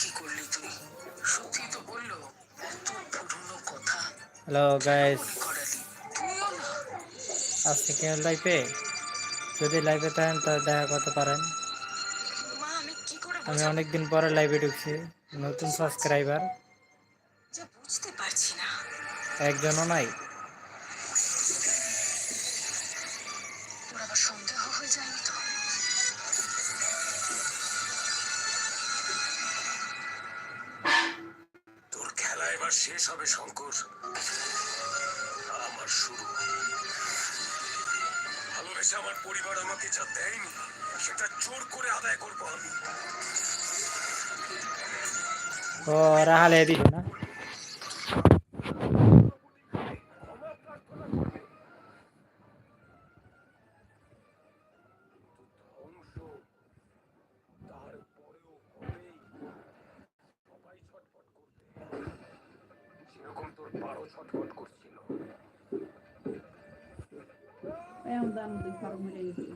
কি করলি তুই? সত্যি তো বলল এত পুরনো কথা। হ্যালো গাইস আজকে কেউ লাইভে যদি লাইভে থাকেন তাহলে দেখা করতে পারেন। আমি অনেকদিন পরে লাইভে ঢুকছি নতুন সাবস্ক্রাইবার বুঝতে পারছি না। একজনও নাই। সন্দেহ হয়ে যায়নি তো? এবার শেষ হবে, শঙ্কর। আমার শুরু। ভালোবেসে আমার পরিবার আমাকে যা দেয়নি, সেটা চোর করে আদায় করব আমি। রাহালে দিস না? তোর পারো ছটফট করছিল um dano de forma de